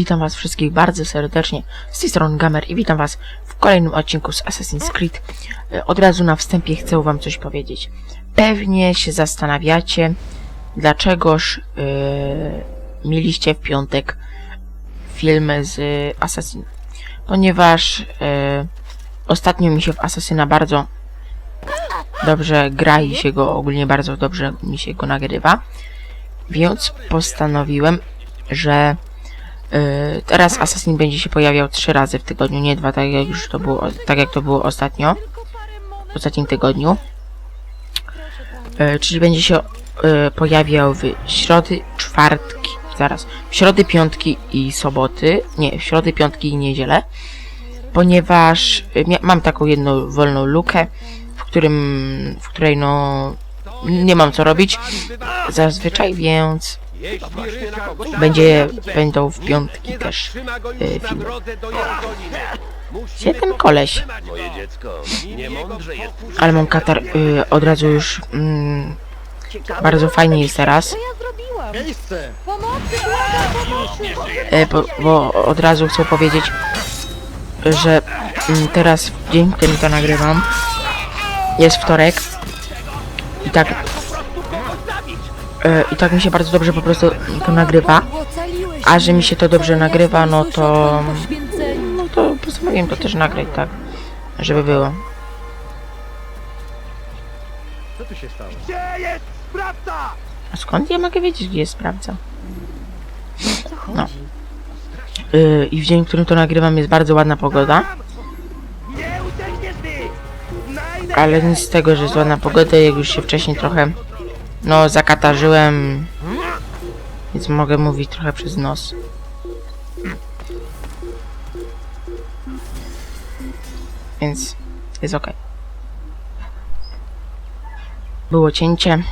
Witam was wszystkich bardzo serdecznie, z tej strony Gamer i witam was w kolejnym odcinku z Assassin's Creed. E, Od razu na wstępie chcę wam coś powiedzieć. Pewnie się zastanawiacie, dlaczegoż yy, mieliście w piątek filmy z Assassin. Ponieważ yy, ostatnio mi się w Assassina bardzo dobrze gra i się go ogólnie bardzo dobrze mi się go nagrywa. Więc postanowiłem, że teraz Assassin będzie się pojawiał trzy razy w tygodniu, nie dwa, tak jak już to było, tak jak to było ostatnio, w ostatnim tygodniu. Yy, czyli będzie się yy, pojawiał w środy, czwartki, zaraz, w środy, piątki i soboty, nie, w środy, piątki i niedzielę, ponieważ mam taką jedną wolną lukę, w którym, w której no nie mam co robić zazwyczaj, więc będzie, będą w piątki też już e, filmy. Gdzie ten koleś? Moje dziecko, niemądrze jest. Ale mam katar y, od razu już mm, bardzo fajnie jest teraz, y, bo, bo od razu chcę powiedzieć, że mm, teraz w dzień, w którym to nagrywam, jest wtorek. I tak, y, i tak mi się bardzo dobrze po prostu to nagrywa, a że mi się to dobrze nagrywa, no to, no to postanowiłem to też nagrać, tak, żeby było. Co tu się stało? Gdzie jest sprawca? A skąd ja mogę wiedzieć, gdzie jest sprawca? No. Yy, I w dzień, w którym to nagrywam jest bardzo ładna pogoda, ale nic z tego, że jest ładna pogoda, jak już się wcześniej trochę, no, zakatarzyłem, więc mogę mówić trochę przez nos. Więc jest ok. Było cięcie.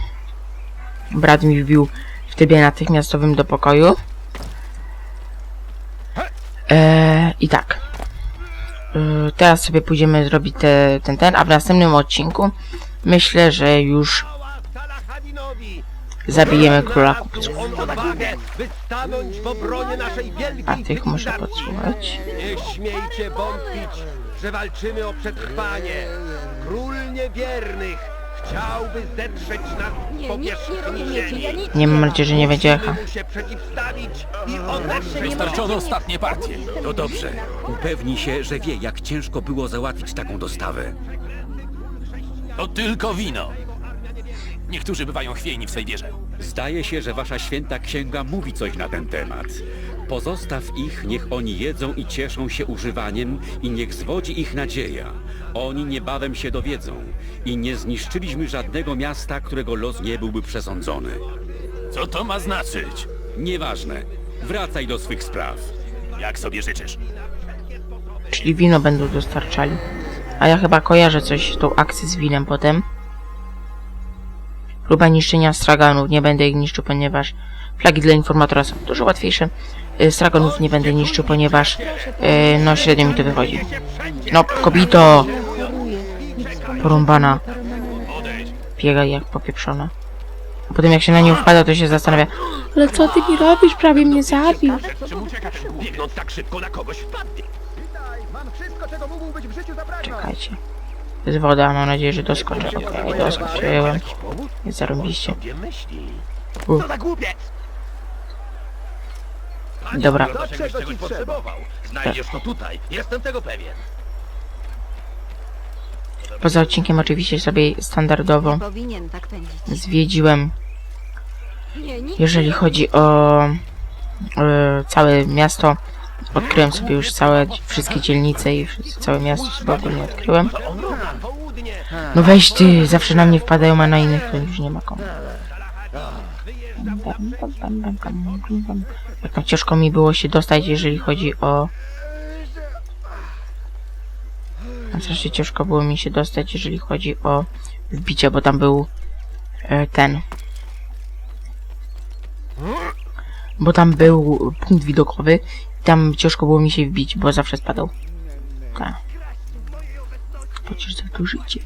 Brat mi wbił w trybie natychmiastowym do pokoju. Eee, I tak. Eee, teraz sobie pójdziemy zrobić te, ten, ten, a w następnym odcinku myślę, że już! Zabijemy króla kupców. On odwagę, by stanąć w obronie naszej A wielkiej tych muszę podsłuchać. Nie śmiejcie wątpić, że walczymy o przetrwanie. Król niewiernych chciałby zetrzeć nas z Nie, nic nie powierzchni rozumiecie, ja ziemi. nic Nie mam nadzieję, że nie będzie echa. Musimy mu się przeciwstawić i odeprzeć Wystarczono ostatnie partie. To dobrze. Upewnij się, że wie, jak ciężko było załatwić taką dostawę. To tylko wino. Niektórzy bywają chwiejni w swej wierze. Zdaje się, że wasza święta księga mówi coś na ten temat. Pozostaw ich, niech oni jedzą i cieszą się używaniem i niech zwodzi ich nadzieja. Oni niebawem się dowiedzą i nie zniszczyliśmy żadnego miasta, którego los nie byłby przesądzony. Co to ma znaczyć? Nieważne. Wracaj do swych spraw. Jak sobie życzysz? Czyli wino będą dostarczali. A ja chyba kojarzę coś z tą akcją z winem potem. Próba niszczenia straganów. Nie będę ich niszczył, ponieważ flagi dla informatora są dużo łatwiejsze. Y, Straganów nie będę niszczył, ponieważ y, no średnio mi to wychodzi. No, kobito! Porąbana. Biega jak popieprzona. A potem jak się na nią wpada, to się zastanawia Ale co ty mi robisz? Prawie mnie zabił. Czekajcie. To jest woda, mam nadzieję, że doskoczę. Okej, doskoczyłem. Jest zarąbiście. Sobie myśli. U. Co za głupiec! Dobra. Znajdziesz to tutaj. Jestem tego pewien. Poza odcinkiem oczywiście sobie standardowo tak zwiedziłem, Nie, jeżeli chodzi o e, całe miasto. Odkryłem sobie już całe, wszystkie dzielnice i całe miasto sobie ogólnie odkryłem. No weź ty, zawsze na mnie wpadają, a na innych to już nie ma komu. Jak ciężko mi było się dostać, jeżeli chodzi o... Strasznie ciężko było mi się dostać, jeżeli chodzi o wbicie, bo tam był e, ten... Bo tam był punkt widokowy tam ciężko było mi się wbić, bo zawsze spadał. Tak. Chociaż za to życie.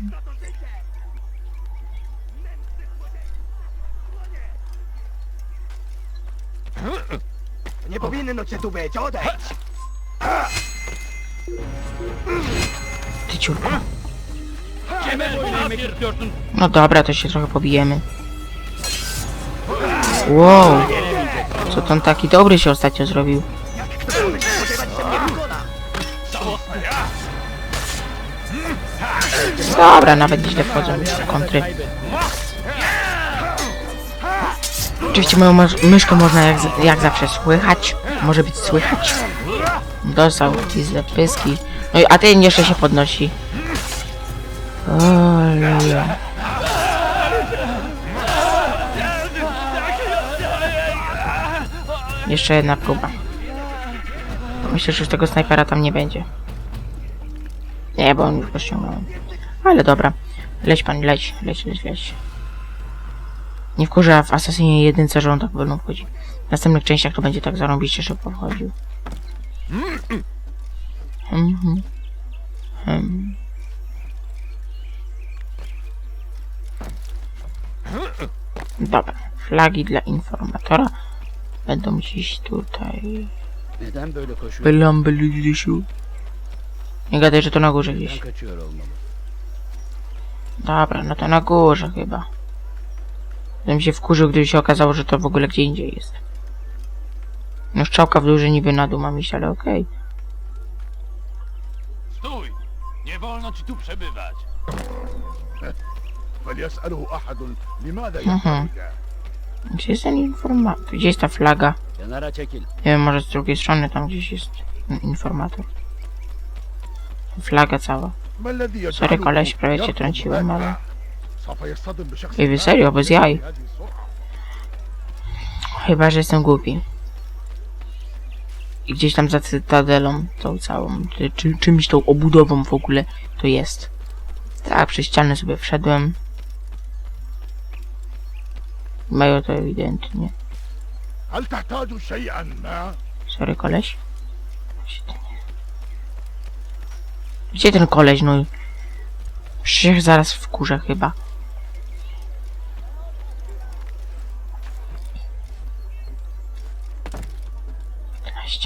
Nie powinno cię tu być, odejdź! Ty ciurku. No dobra, to się trochę pobijemy. Wow. Co to on taki dobry się ostatnio zrobił? Dobra, nawet źle wchodzą w kontry. Oczywiście moją myszkę można jak, jak zawsze słychać. Może być słychać. Dostał ci z pyski. No i a ten jeszcze się podnosi. Ojej. Jeszcze jedna próba. Myślę, że już tego snajpera tam nie będzie. Nie, bo on już go. Ale dobra. Leć pan, leć, leć, leć, leć. Nie wkurza w Assassinie jedynce, że on tak wolno wchodzi. W następnych częściach to będzie tak zarąbiście szybko wchodził. Mhm. Hmm. Dobra, flagi dla informatora będą gdzieś tutaj. Neden böyle bylisiu. Nie gadaj, że to na górze gdzieś. kaçıyor olmalı. Dobra, no to na górze chyba. Bym się wkurzył, gdyby się okazało, że to w ogóle gdzie indziej jest. No szczałka w dół, że niby na dół mam iść, ale okej. Stój! Nie wolno ci tu przebywać. فليسأله أحد لماذا Mhm. يفعل ذلك Gdzie jest ten informator? Gdzie jest ta flaga? Kenara çekil. Nie wiem, może z drugiej strony tam gdzieś jest ten informator. Flaga cała. Sorry koleś, prawie cię trąciłem, ale... I serio, bez jaj. Chyba, że jestem głupi. I gdzieś tam za cytadelą, tą całą, czy, czymś tą obudową w ogóle to jest. Tak, przez ścianę sobie wszedłem. Mają to ewidentnie. Sorry koleś. Gdzie ten koleś, no? Przecież się zaraz wkurzę chyba.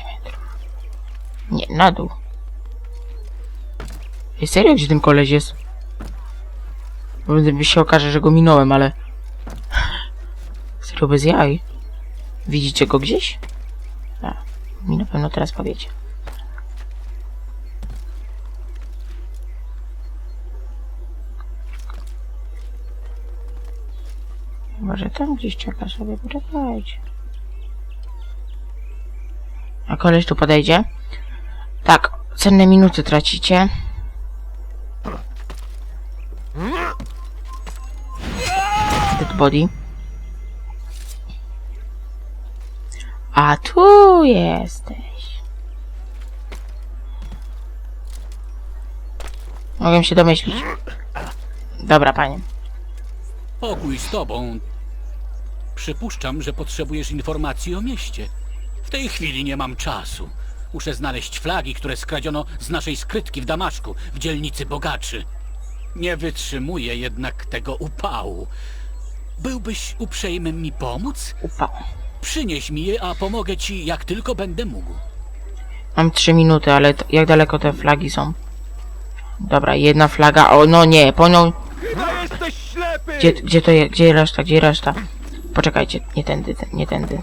metrów. Nie, na dół. Ej, serio, gdzie ten koleś jest? Bo się okaże, że go minąłem, ale... Serio, bez jaj. Widzicie go gdzieś? Tak. Mi na pewno teraz powiecie. Może tam gdzieś czeka sobie, poczekajcie. A koleś tu podejdzie? Tak, cenne minuty tracicie. Dead body. A tu jesteś. Mogę się domyślić. Dobra, panie. Pokój z tobą. Przypuszczam, że potrzebujesz informacji o mieście. W tej chwili nie mam czasu. Muszę znaleźć flagi, które skradziono z naszej skrytki w Damaszku, w dzielnicy bogaczy. Nie wytrzymuję jednak tego upału. Byłbyś uprzejmy mi pomóc? Upał. Przynieś mi je, a pomogę ci jak tylko będę mógł. Mam 3 minuty, ale t- jak daleko te flagi są? Dobra, jedna flaga. O, no nie, po nią. Chyba jesteś ślepy! Gdzie, gdzie to jest? Gdzie reszta? Gdzie reszta? Poczekajcie, nie tędy, nie tędy.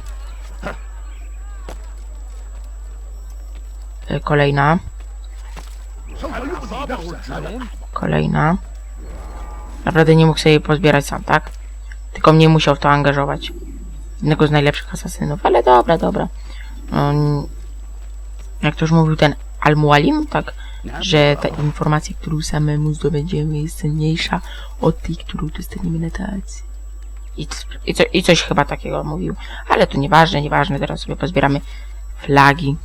E, kolejna. Kolejna. Naprawdę nie mógł sobie jej pozbierać sam, tak? Tylko mnie musiał w to angażować. Jednego z najlepszych asasynów, ale dobra, dobra. Um, jak to już mówił ten Almualim, tak? Że ta informacja, którą samemu zdobędziemy jest cenniejsza od tej, którą dostaniemy na tacy i, i, co, i coś chyba takiego mówił. Ale to nieważne, nieważne, teraz sobie pozbieramy flagi.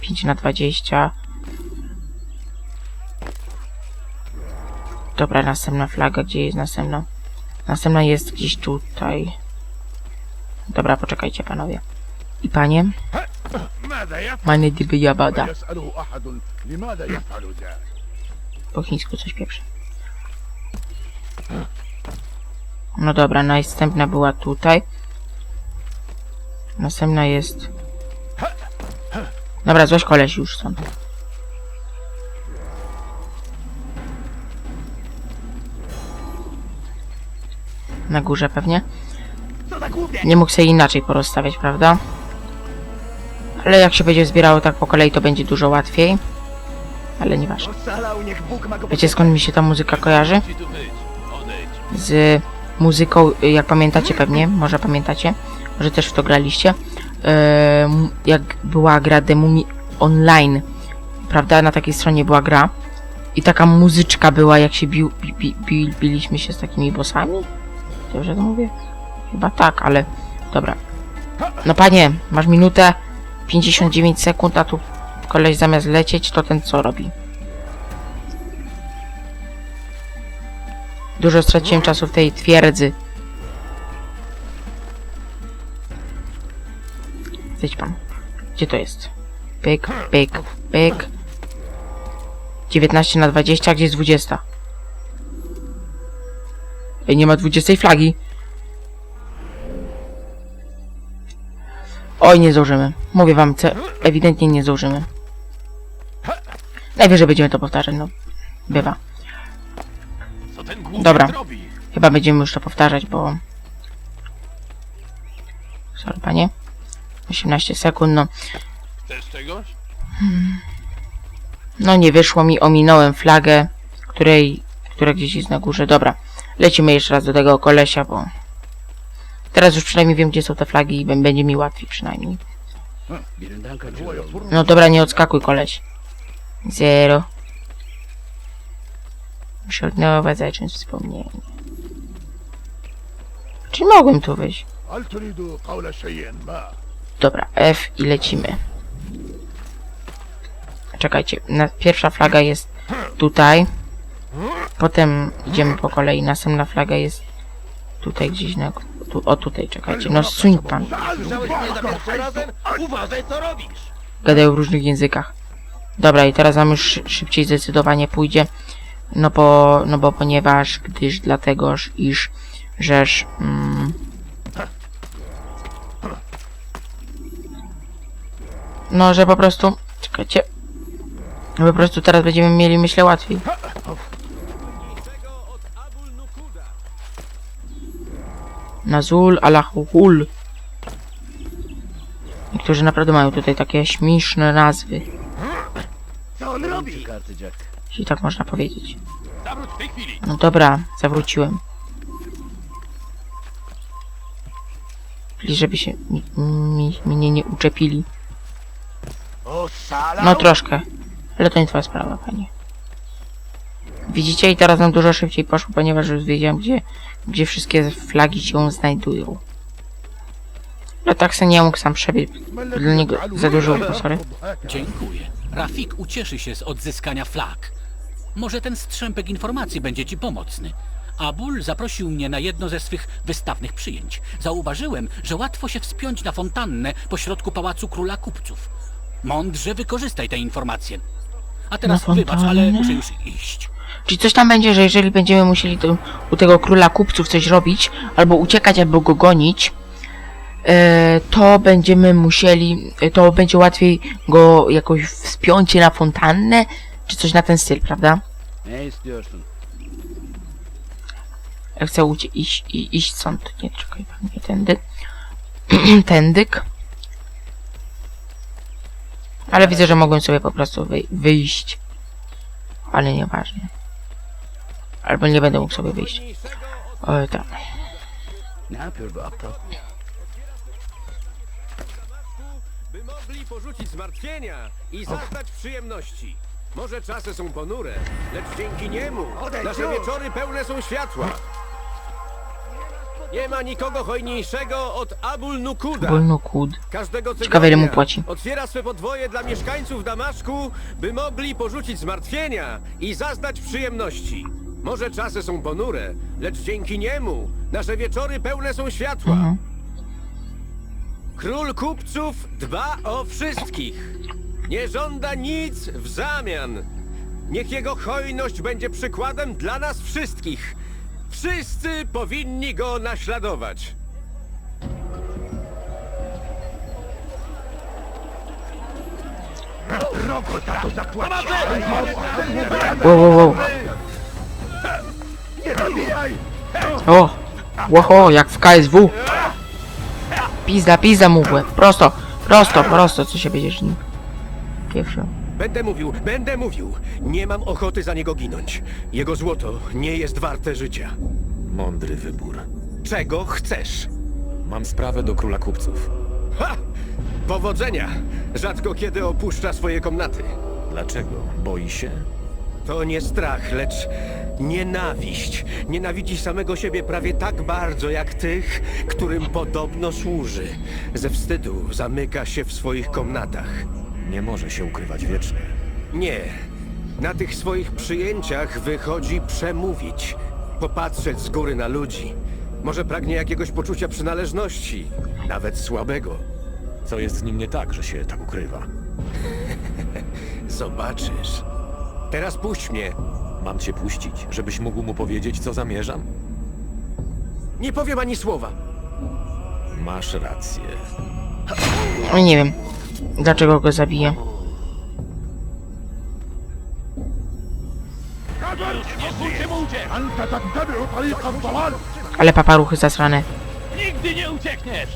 5 na 20. Dobra, następna flaga. Gdzie jest następna? Następna jest gdzieś tutaj. Dobra, poczekajcie panowie. I panie? Meine Diby Jabada. Po chińsku coś pierwsze. No dobra, następna była tutaj. Następna jest... Dobra, złoś koleś już stąd. Na górze pewnie. Nie mógł sobie inaczej porozstawiać, prawda? Ale jak się będzie zbierało tak po kolei, to będzie dużo łatwiej. Ale nieważne. Wiecie skąd mi się ta muzyka kojarzy? Z muzyką, y, jak pamiętacie pewnie, może pamiętacie, może też w to graliście, m- jak była gra The Mummy Online, prawda, na takiej stronie była gra i taka muzyczka była, jak się bił, bi, bi, bi, biliśmy się z takimi bossami? Dobrze to mówię? Chyba tak, ale dobra. No panie, masz minutę 59 sekund, a tu koleś zamiast lecieć, to ten co robi? Dużo straciłem czasu w tej twierdzy. Zejdź pan. Gdzie to jest? Pyk, pyk, pyk. 19 na 20, gdzie jest 20? Ej, nie ma 20 flagi. Oj, nie zdążymy. Mówię wam, ce ewidentnie nie zdążymy. Najwyżej będziemy to powtarzać, no. Bywa. Ten Dobra. robi? Chyba będziemy już to powtarzać, bo... Sorry, panie. 18 sekund, no. Chcesz czegoś? No nie wyszło mi, ominąłem flagę, której... która gdzieś jest na górze. Dobra, lecimy jeszcze raz do tego kolesia, bo... Teraz już przynajmniej wiem, gdzie są te flagi i bę- będzie mi łatwiej przynajmniej. No dobra, nie odskakuj, koleś. Zero. Usiągnęła wazaczem wspomnienie. Czy mogłem tu wyjść? Dobra, F i lecimy. Czekajcie, pierwsza flaga jest tutaj. Potem idziemy po kolei. Następna flaga jest tutaj gdzieś na... Tu, o tutaj, czekajcie. No suń pan. Gadają w różnych językach. Dobra, i teraz nam już szybciej zdecydowanie pójdzie. No bo, no bo ponieważ, gdyż dlatego, iż, żeż... Mm, no, że po prostu... Czekajcie. Po prostu teraz będziemy mieli, myślę, łatwiej. Nazul Alahul. Niektórzy naprawdę mają tutaj takie śmieszne nazwy. Co on robi? Jeśli tak można powiedzieć. No dobra, zawróciłem. Czyli żeby się mi, mi, mnie nie uczepili. No troszkę. Ale to nie twoja sprawa, panie. Widzicie? I teraz nam dużo szybciej poszło, ponieważ już wiedziałem, gdzie, gdzie wszystkie flagi się znajdują. No tak se nie mógł sam przebiec. Dla niego za dużo, sorry. Dziękuję. Rafik ucieszy się z odzyskania flag. Może ten strzępek informacji będzie ci pomocny. Abul zaprosił mnie na jedno ze swych wystawnych przyjęć. Zauważyłem, że łatwo się wspiąć na fontannę pośrodku pałacu króla kupców. Mądrze wykorzystaj te informacje. A teraz Na wybacz, ale fontannę? muszę już iść. Czyli coś tam będzie, że jeżeli będziemy musieli to, u tego króla kupców coś robić, albo uciekać, albo go gonić, e, to będziemy musieli, e, to będzie łatwiej go jakoś wspiąć na fontannę, czy coś na ten styl, prawda? Ne istiyorsun? Ja chcę ucie- iść, i, iść stąd. Nie, czekaj, nie tędy. Tędyk. Ale widzę, że mogłem sobie po prostu wyj- wyjść. Ale nieważne. Albo nie będę mógł sobie wyjść. O, tak. Ne yapıyor bu aptal? By mogli porzucić zmartwienia i zaznać przyjemności. Może czasy są ponure, lecz dzięki niemu nasze wieczory pełne są światła. Nie ma nikogo hojniejszego od Abul Nukuda. Wolno kud. Każdego Ciekawe, ile mu tygodnia płaci. Otwiera swe podwoje dla mieszkańców Damaszku, by mogli porzucić zmartwienia i zaznać przyjemności. Może czasy są ponure, lecz dzięki niemu nasze wieczory pełne są światła. Mhm. Król kupców dba o wszystkich. Nie żąda nic w zamian. Niech jego hojność będzie przykładem dla nas wszystkich. Wszyscy powinni go naśladować. Rogo tam zapłacił! Wow, wow, wow. O! Łoho, jak w KSW! Pizda, pizda mu. Prosto, prosto, prosto, co się będziesz nim. Pierwszy. Będę mówił, będę mówił. Nie mam ochoty za niego ginąć. Jego złoto nie jest warte życia. Mądry wybór. Czego chcesz? Mam sprawę do króla kupców. Ha! Powodzenia! Rzadko kiedy opuszcza swoje komnaty. Dlaczego? Boi się? To nie strach, lecz nienawiść. Nienawidzi samego siebie prawie tak bardzo jak tych, którym podobno służy. Ze wstydu zamyka się w swoich komnatach. Nie może się ukrywać wiecznie. Nie. Na tych swoich przyjęciach wychodzi przemówić, popatrzeć z góry na ludzi. Może pragnie jakiegoś poczucia przynależności, nawet słabego. Co jest z nim nie tak, że się tak ukrywa? Zobaczysz. Teraz puść mnie. Mam cię puścić, żebyś mógł mu powiedzieć, co zamierzam? Nie powiem ani słowa. Masz rację. Nie wiem, Dlaczego go zabiję? Ale paparuchy zasrane. Nigdy nie uciekniesz!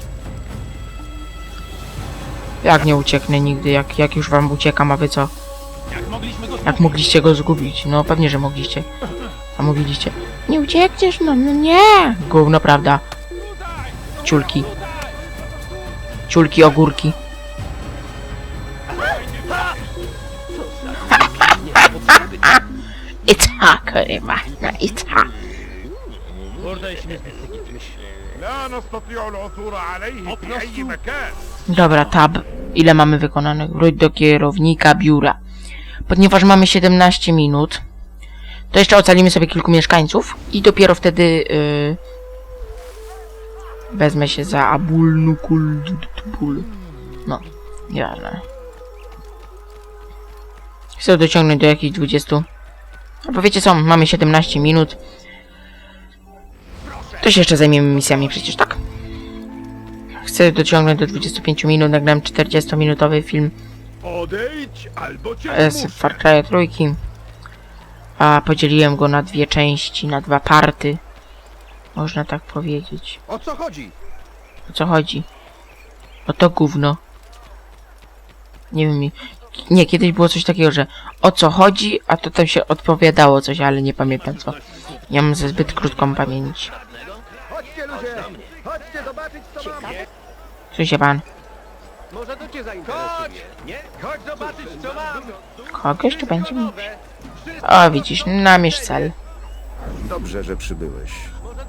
Jak nie ucieknę nigdy, jak, jak już wam uciekam, a wy co? Jak mogliście go zgubić? No pewnie, że mogliście. A mówiliście, nie uciekniesz, no, no nie! Gówno, prawda? Ciulki. Ciulki, ogórki. Hakkari no mahna Dobra, tab. Ile mamy wykonanych? Wróć do kierownika biura. Ponieważ mamy 17 minut, to jeszcze ocalimy sobie kilku mieszkańców i dopiero wtedy yy, wezmę się za abulnukuldupul. No, nieważne. Chcę dociągnąć do jakichś 20. Albo wiecie co, mamy 17 minut. To się jeszcze zajmiemy misjami przecież, tak? Chcę dociągnąć do 25 minut, nagrałem 40-minutowy film Odejdź albo cię e, z. Far Cry trójki. A podzieliłem go na dwie części, na dwa party. Można tak powiedzieć. O co chodzi? O co chodzi? O to gówno. Nie wiem, mi- nie, kiedyś było coś takiego, że o co chodzi, a to tam się odpowiadało coś, ale nie pamiętam co. Ja mam ze zbyt krótką pamięć. Chodźcie ludzie! Chodźcie zobaczyć co mam! Słyszy pan? Może to cię zainteresuje. Nie? Chodź zobaczyć, co mam. Kogoś tu będzie mi... O, widzisz, namierz cel. Dobrze, że przybyłeś.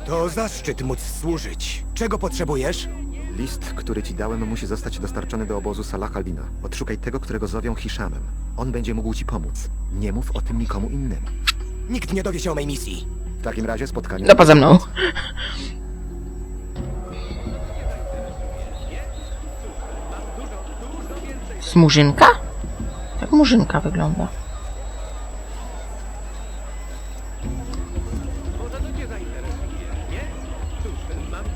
To zaszczyt móc służyć. Czego potrzebujesz? List, który ci dałem, musi zostać dostarczony do obozu Salah Albina. Odszukaj tego, którego zowią Hishamem. On będzie mógł ci pomóc. Nie mów o tym nikomu innemu. Nikt nie dowie się o mej misji. W takim razie spotkanie... No poza mną. Z murzynka? Tak murzynka wygląda.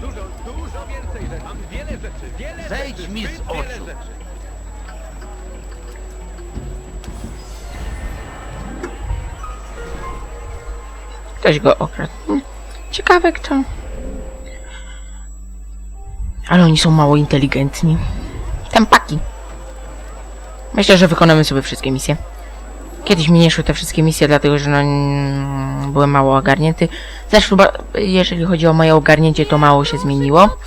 Dużo, dużo więcej rzeczy. Mam wiele rzeczy, wiele Zejdź rzeczy. mi z zbyt wiele oczu. rzeczy. Ktoś go okradł. Hmm, Ciekawe kto. Ale oni są mało inteligentni. Tempaki. Myślę, że wykonamy sobie wszystkie misje. Kiedyś mi nie szły te wszystkie misje, dlatego że no, mm, byłem mało ogarnięty. Zresztą, ba- jeżeli chodzi o moje ogarnięcie, to mało się zmieniło.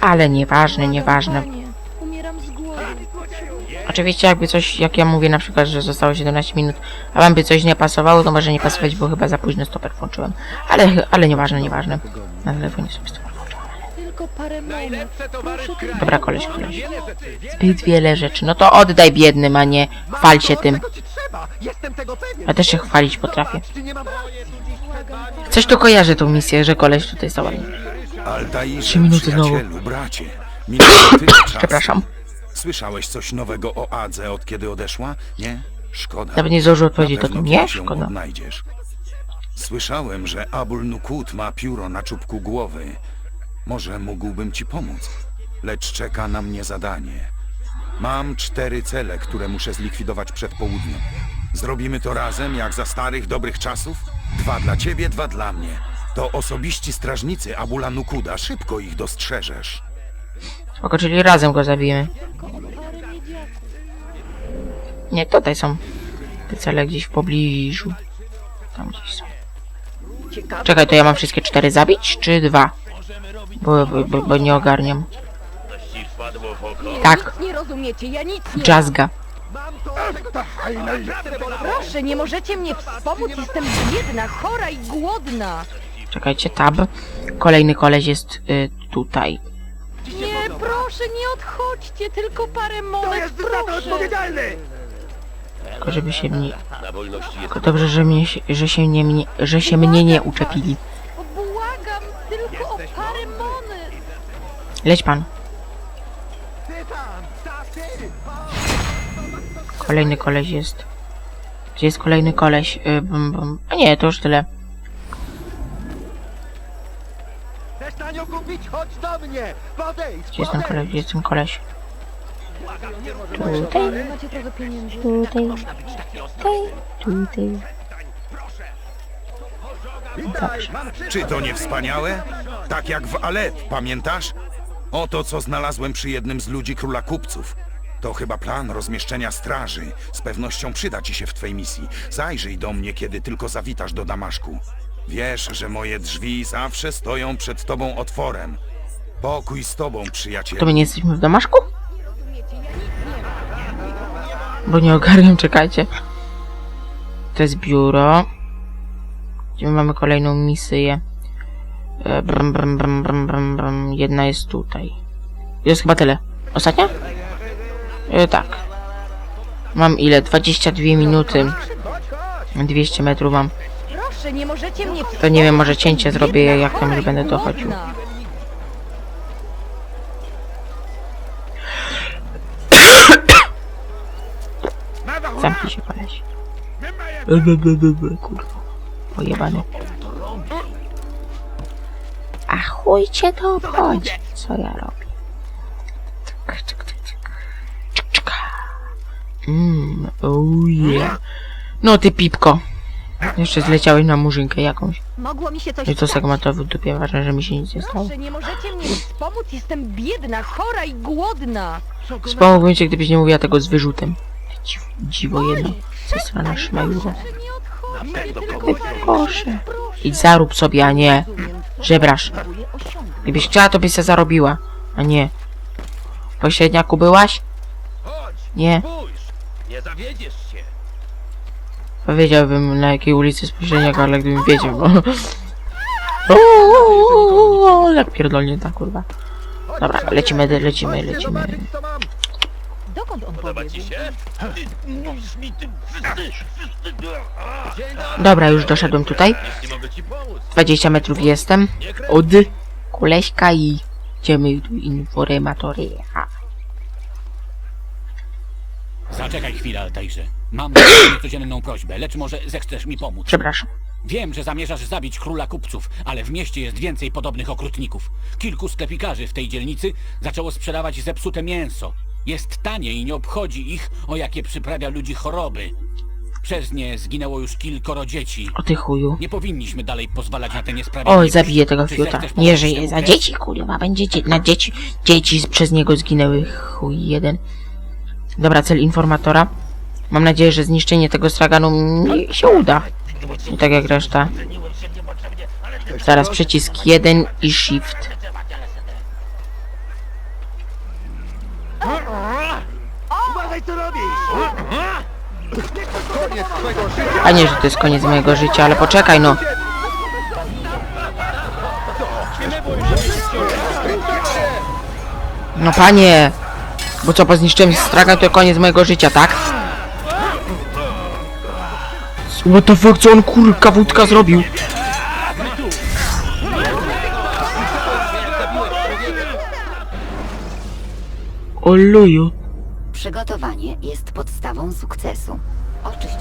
Ale nieważne, nieważne. Umieram z głodu. Oczywiście jakby coś, jak ja mówię na przykład, że zostało 17 minut, a wam by coś nie pasowało, to może nie pasować, bo chyba za późno stoper włączyłem. Ale, ale nieważne, nieważne. Na telefonie sobie stoper włączyłem. Tylko parę moment. Dobra, koleś, koleś. Zbyt wiele rzeczy. No to oddaj biednym, a nie chwal się tym. Jestem tego pewien. Ja też się chwalić potrafię. Czy nie mam... Coś tu kojarzy tą misję, że koleś tutaj stał. Altairze, Trzy minuty znowu. przyjacielu, bracie. Minęło tyle czasu. Przepraszam. Słyszałeś coś nowego o Adze, od kiedy odeszła? Nie? Szkoda. Nawet nie zdążył odpowiedzieć, to pewno nie? kiedyś ją Szkoda. odnajdziesz. Słyszałem, że Abul Nukut ma pióro na czubku głowy. Może mógłbym ci pomóc, lecz czeka na mnie zadanie. Mam cztery cele, które muszę zlikwidować przed południem. Zrobimy to razem, jak za starych, dobrych czasów? Dwa dla ciebie, dwa dla mnie. To osobiści strażnicy Abula Nukuda. Szybko ich dostrzeżesz. Spoko, czyli razem go zabijemy. Nie, tutaj są te cele gdzieś w pobliżu. Tam gdzieś są. Czekaj, to ja mam wszystkie cztery zabić, czy dwa? Bo, bo, bo, bo nie ogarniam. Tak, nie rozumiecie, ja nic nie... jazzga. Proszę, nie możecie mnie wspomóc, jestem biedna, chora i głodna. Czekajcie, tab. Kolejny koleś jest y, tutaj. Nie, proszę, nie odchodźcie, tylko parę monet, proszę. Tylko żeby się mnie... Tylko dobrze, że, mnie, się- że, się nie, mnie, że się mnie nie uczepili. Błagam, tylko o parę monet. Leć pan. Kolejny koleś jest. Gdzie jest kolejny koleś? Y, bum, bum. A nie, to już tyle. Chcesz tanio kupić? Chodź do mnie! Podejdź! Gdzie jest ten koleś? Gdzie jest ten koleś? Tutaj macie trochę pieniędzy. Tutaj. Tutaj. Tutaj. Dobrze. Czy to nie wspaniałe? Tak jak w Alep, pamiętasz? Oto co znalazłem przy jednym z ludzi króla kupców. To chyba plan rozmieszczenia straży. Z pewnością przyda ci się w twej misji. Zajrzyj do mnie, kiedy tylko zawitasz do Damaszku. Wiesz, że moje drzwi zawsze stoją przed tobą otworem. Pokój z tobą, przyjacielu. To my nie jesteśmy w Damaszku? Bo nie ogarniam, czekajcie. To jest biuro. Gdzie my mamy kolejną misję. E, Brum, brum, brum, brum, brum, brum. Jedna jest tutaj. Jest chyba tyle. Ostatnia? E, tak. Mam ile? 22 minuty. 200 metrów mam. Proszę, nie możecie mnie To nie wiem, może cięcie zrobię, jak tam już będę dochodził. Zamknij się, koleś. Kurwa. Pojebany. A chuj cię to obchodzi, co ja robię. Tyk, tyk, Mmm, oh yeah. No ty pipko. Jeszcze zleciałeś na murzynkę jakąś. Mogło mi się coś I to stać. segmentowy w dupie, ważne, że mi się nic nie stało. Proszę, nie możecie mnie wspomóc, jestem biedna, chora i głodna. Wspomógłbym cię, gdybyś nie mówiła tego z wyrzutem. Dziw, dziwo jedno. Ze strony szmajuro. Proszę, nie tylko proszę. Idź zarób sobie, a nie żebrasz. Próbuję osiągnąć. Gdybyś chciała, to byś se zarobiła, a nie. W pośredniaku byłaś? Nie. Nie zawiedziesz się. Powiedziałbym na jakiej ulicy jest pośredniak, ale gdybym wiedział, bo... Uuuu, Jak pierdolnie ta kurwa. Dobra, lecimy, lecimy, lecimy. Dokąd on pobiegł? Mówisz mi ty Dobra, już doszedłem tutaj. Nie mogę ci pomóc. 20 metrów jestem. Od Kuleśka i idziemy do informatoria. Zaczekaj chwilę, Altairze. Mam niecodzienną prośbę, lecz może zechcesz mi pomóc. Przepraszam. Wiem, że zamierzasz zabić króla kupców, ale w mieście jest więcej podobnych okrutników. Kilku sklepikarzy w tej dzielnicy zaczęło sprzedawać zepsute mięso. Jest tanie i nie obchodzi ich, o jakie przyprawia ludzi choroby. Przez nie zginęło już kilkoro dzieci. O ty chuju. Nie powinniśmy dalej pozwalać na te niesprawiedliwości. Oj, zabiję tego fiuta. Nie żyje. Za dzieci, kurwa, będzie dzie na dzieci. Dzieci przez niego zginęły. Chuj jeden. Dobra, cel informatora. Mam nadzieję, że zniszczenie tego straganu mi się uda. Nie tak jak reszta. Zaraz przycisk 1 i shift. A nie, że to jest koniec mojego życia, ale poczekaj no. No panie! Bo co, po zniszczeniu stragan to koniec mojego życia, tak? What the fuck, co on kurka wódka zrobił? Oluju. Przygotowanie jest podstawą sukcesu. Oczyść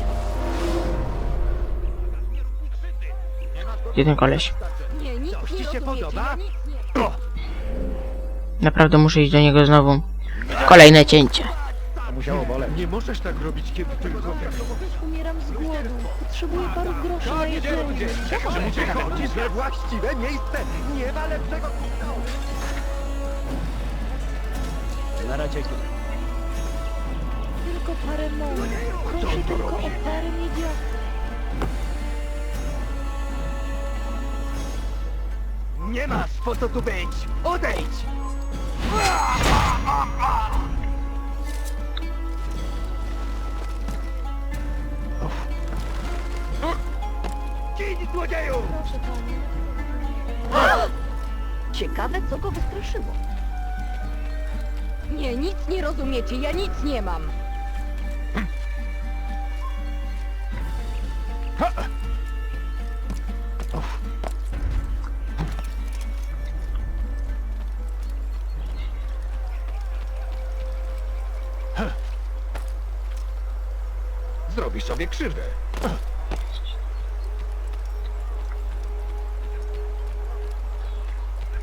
Jeden koleś. Nie, nic nie nie... Naprawdę muszę iść do niego znowu. Kolejne cięcie. musiało boleć. Nie możesz tak robić, kiedy tylko... Umieram z głodu. Potrzebuję paru groszy na jedzenie. Chodzisz we właściwe miejsce! Nie ma lepszego... Na razie... Tylko parę monet. Proszę tylko o parę miedziaków. Nie masz po co tu być! Odejdź! Kij, złodzieju! Proszę panie. Ciekawe, co go wystraszyło. Nie, nic nie rozumiecie, ja nic nie mam. Zrobisz sobie krzywdę.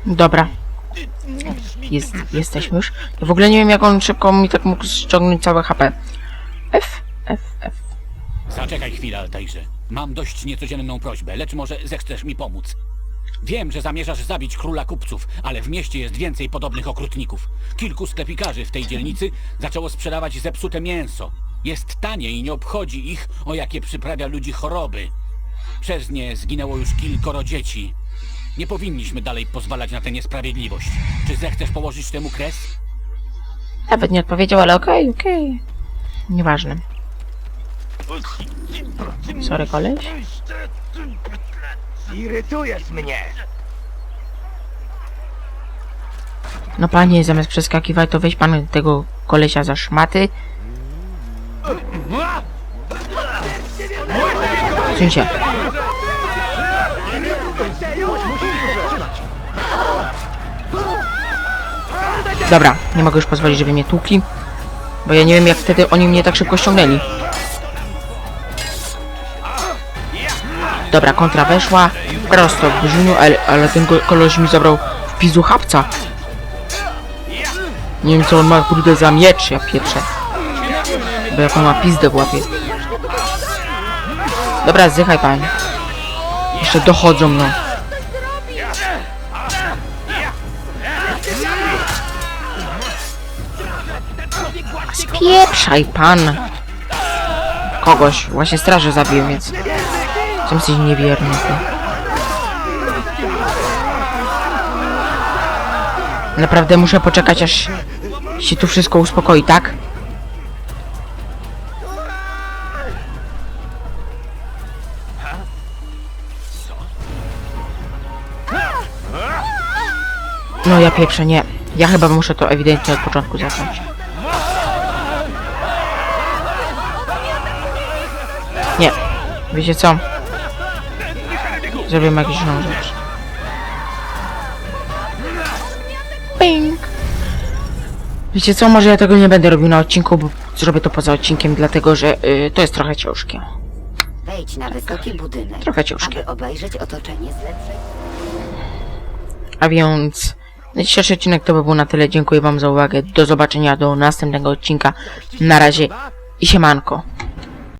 Dobra. Jest, jesteśmy już. Ja w ogóle nie wiem, jak on szybko mi tak mógł ściągnąć całe HP. F, F, F. Zaczekaj chwilę, Altairze. Mam dość niecodzienną prośbę, lecz może zechcesz mi pomóc. Wiem, że zamierzasz zabić króla kupców, ale w mieście jest więcej podobnych okrutników. Kilku sklepikarzy w tej dzielnicy zaczęło sprzedawać zepsute mięso. Jest tanie i nie obchodzi ich, o jakie przyprawia ludzi choroby. Przez nie zginęło już kilkoro dzieci. Nie powinniśmy dalej pozwalać na tę niesprawiedliwość. Czy zechcesz położyć temu kres? Nawet nie odpowiedział, ale okej, okej. Nieważne. Sorry, koleś. Irytujesz mnie! No panie, zamiast przeskakiwać, to weź pan tego kolesia za szmaty. Dobra, nie mogę już pozwolić, żeby mnie tłukli. Bo ja nie wiem, jak wtedy oni mnie tak szybko ściągnęli. Dobra, kontra weszła. Prosto w brzuchu, ale, ale ten ko- koleś mi zabrał w pizu chapca. Nie wiem, co on ma kurde za miecz, ja pieprzę. Bo jak on ma pizdę w łapie. Dobra, zdychaj pan. Jeszcze dochodzą, no. Spieprzaj pan. Kogoś, właśnie strażę zabił, więc... Czym jesteś niewierny, ty. Naprawdę muszę poczekać, aż się tu wszystko uspokoi, tak? No ja pieprzę, nie. Ja chyba muszę to ewidentnie od początku zacząć. Nie. Wiecie co? Zrobimy jakąś inną rzecz. Ping. Wiecie co? Może ja tego nie będę robił na odcinku, bo zrobię to poza odcinkiem, dlatego że y, to jest trochę ciężkie. Wejdź na wysoki budynek, Trochę ciężkie. aby obejrzeć otoczenie z lepszej... A więc dzisiejszy odcinek to by było na tyle. Dziękuję wam za uwagę. Do zobaczenia do następnego odcinka. Na razie i siemanko.